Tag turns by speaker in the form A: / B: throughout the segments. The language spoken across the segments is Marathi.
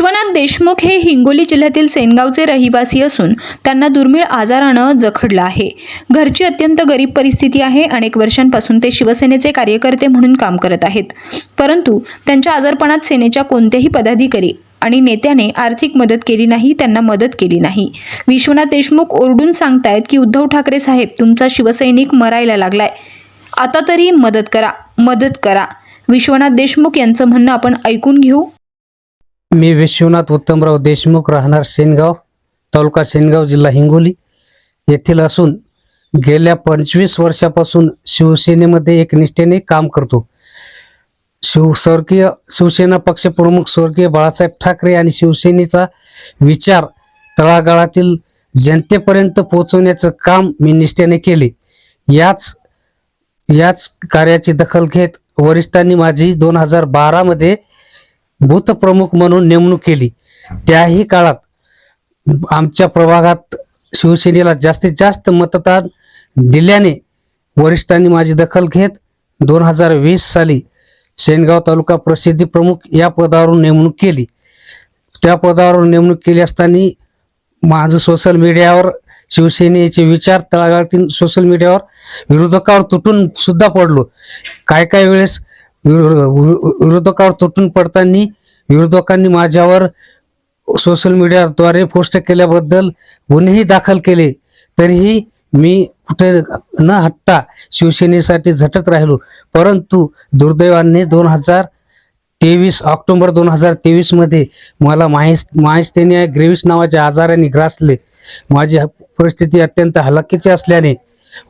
A: विश्वनाथ देशमुख हे हिंगोली जिल्ह्यातील सेनगावचे रहिवासी असून त्यांना दुर्मिळ आजारानं जखडलं आहे. घरची अत्यंत गरीब परिस्थिती आहे. अनेक वर्षांपासून ते शिवसेनेचे कार्यकर्ते म्हणून काम करत आहेत. परंतु त्यांच्या आजारपणात सेनेच्या कोणत्याही पदाधिकारी आणि नेत्याने आर्थिक मदत केली नाही त्यांना मदत केली नाही. विश्वनाथ देशमुख ओरडून सांगतायत की उद्धव ठाकरे साहेब तुमचा शिवसैनिक मरायला लागलाय. आता तरी मदत करा मदत करा. विश्वनाथ देशमुख यांचं म्हणणं आपण ऐकून घेऊ.
B: मी विश्वनाथ उत्तमराव देशमुख राहणार सेनगाव तालुका सेनगाव जिल्हा हिंगोली येथील असून गेल्या पंचवीस वर्षापासून शिवसेनेमध्ये एक निष्ठेने काम करतो. शिवस्वर्गीय शिवसेना पक्षप्रमुख स्वर्गीय बाळासाहेब ठाकरे आणि शिवसेनेचा विचार तळागाळातील जनतेपर्यंत पोहोचवण्याचं काम मी निष्ठेने केले. याच याच कार्याची दखल घेत वरिष्ठांनी माझी दोन हजार बारामध्ये बूथ प्रमुख म्हणून नेमणूक केली. त्याही काळात आमच्या प्रभागात शिवसेनेला जास्तीत जास्त मतदान दिल्याने वरिष्ठांनी माझी दखल घेत दोन हजार वीस साली शेनगाव तालुका प्रसिद्धी प्रमुख या पदावरून नेमणूक केली. त्या पदावर नेमणूक केली असताना माझं सोशल मीडियावर शिवसेनेचे विचार तळागाळातील सोशल मीडियावर विरोधकावर तुटून सुद्धा पडलो. काय काय वेळेस विरोधकावर तुटून पडताना विरोधकांनी माझ्यावर सोशल मीडियाद्वारे पोस्ट केल्याबद्दल गुन्हेही दाखल केले. तरीही मी कुठे न हटता शिवसेनेसाठी झटत राहिलो. परंतु दुर्दैवाने दोन हजार तेवीस ऑक्टोबर दोन हजार तेवीसमध्ये मला माहिस माहिस्तेनिया ग्रेव्हिस नावाच्या आजाराने ग्रासले. माझी परिस्थिती अत्यंत हलाखीची असल्याने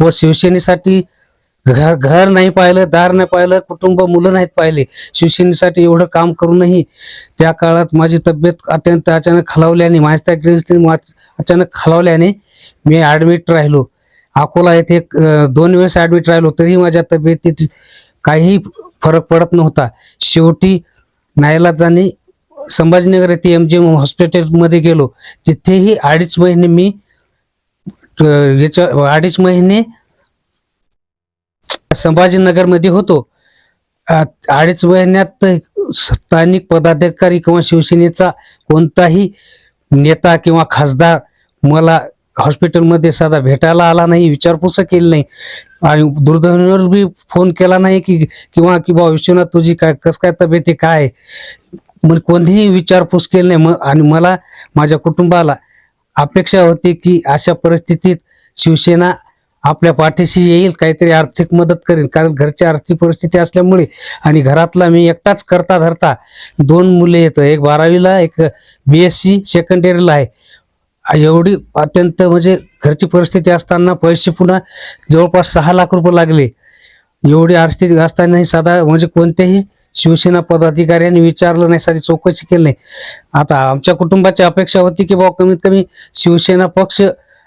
B: व शिवसेनेसाठी घर घर नाही पाहिलं दार नाही पाहिलं कुटुंब मुलं नाहीत पाहिले. शिवसेनेसाठी एवढं काम करूनही त्या काळात माझी तब्येत अत्यंत अचानक खालावल्याने माझ्या अचानक खालावल्याने मी ॲडमिट राहिलो. अकोला येथे दोन वेळेस ॲडमिट राहिलो तरीही माझ्या तब्येतीत काही फरक पडत नव्हता. शेवटी नायलाजाने संभाजीनगर येथे एम जी एम हॉस्पिटलमध्ये गेलो. तिथेही अडीच महिने मी याच्या अडीच महिने संभाजीनगरमध्ये होतो. अडीच महिन्यात स्थानिक पदाधिकारी किंवा शिवसेनेचा कोणताही नेता किंवा खासदार मला हॉस्पिटलमध्ये साधा भेटायला आला नाही विचारपूस केली नाही. आणि दूरध्वनीवर बी फोन केला नाही की किंवा की बा विश्वनाथ तुझी काय कस काय तब्येत आहे काय आहे? मग कोणीही विचारपूस केली नाही. मग आणि मला माझ्या कुटुंबाला अपेक्षा होती की अशा परिस्थितीत शिवसेना आपल्या पाठीशी येईल काहीतरी आर्थिक मदत करेल कारण घरची आर्थिक परिस्थिती असल्यामुळे आणि घरातला मी एकटाच करता धरता दोन मुले येतं एक बारावीला एक बी एस सी सेकंड इयरला आहे. एवढी अत्यंत म्हणजे घरची परिस्थिती असताना पैसे पुन्हा जवळपास सहा लाख रुपये लागले. एवढी आर्थिक असतानाही साधा म्हणजे कोणत्याही शिवसेना पदाधिकाऱ्यांनी विचारलं नाही साधी चौकशी केली नाही. आता आमच्या कुटुंबाची अपेक्षा होती की बाबा कमीत कमी शिवसेना पक्ष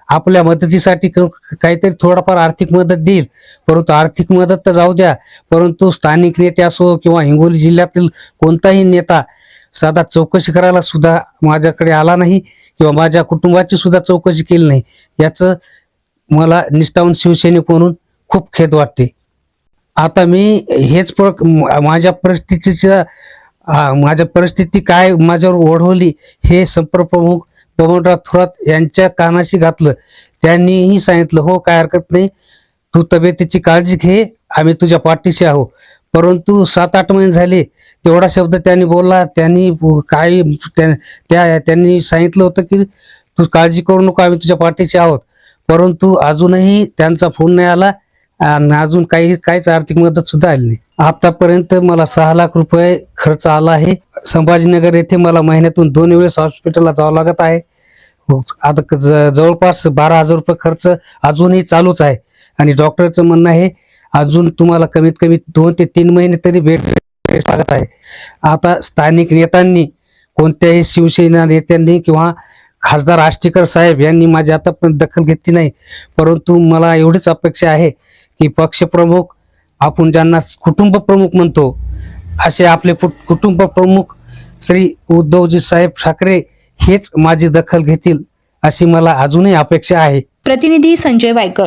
B: आपल्या मदतीसाठी क- काहीतरी थोडाफार आर्थिक मदत देईल. परंतु आर्थिक मदत तर जाऊ द्या परंतु स्थानिक नेते असो किंवा हिंगोली जिल्ह्यातील कोणताही नेता साधा चौकशी करायला सुद्धा माझ्याकडे आला नाही किंवा माझ्या कुटुंबाची सुद्धा चौकशी केली नाही. याचं मला निष्ठावन शिवसैनिक म्हणून खूप खेद वाटते. आता मी हेच प्र माझ्या परिस्थितीच्या माझ्या परिस्थिती काय माझ्यावर ओढवली हे संपर्क प्रमुख बबनराव थोरात यांच्या कानाशी घातलं. त्यांनीही सांगितलं हो काय हरकत नाही. तू तब्येतीची काळजी घे. आम्ही तुझ्या पाठीशी आहो परंतु सात आठ महिने झाले. तेवढा शब्द त्यांनी बोलला. त्यांनी काही त्या- त्या त्यांनी सांगितलं होतं की तू काळजी करू नको. आम्ही तुझ्या पाठीशी आहोत. परंतु अजूनही त्यांचा फोन नाही आला. आणि अजून काही काहीच आर्थिक मदत सुद्धा आली नाही. आतापर्यंत मला सहा लाख रुपये खर्च आला आहे. संभाजीनगर येथे मला महिन्यातून दोन वेळेस हॉस्पिटलला जावं लागत आहे. हो. आता क- ज- जवळपास बारा हजार रुपये खर्च अजूनही चालूच आहे. आणि डॉक्टरचं म्हणणं आहे अजून तुम्हाला कमीत कमी दोन ते तीन महिने तरी भेट भेट लागत आहे. आता स्थानिक नेत्यांनी कोणत्याही शिवसेना नेत्यांनी किंवा खासदार आष्टीकर साहेब यांनी माझी आतापर्यंत दखल घेतली नाही. परंतु मला एवढीच अपेक्षा आहे की पक्षप्रमुख आपण ज्यांना कुटुंब प्रमुख म्हणतो असे आपले कुटुंब प्रमुख श्री उद्धवजी साहेब ठाकरे हेच माझी दखल घेतील अशी मला अजूनही अपेक्षा आहे.
A: प्रतिनिधी संजय वायकर.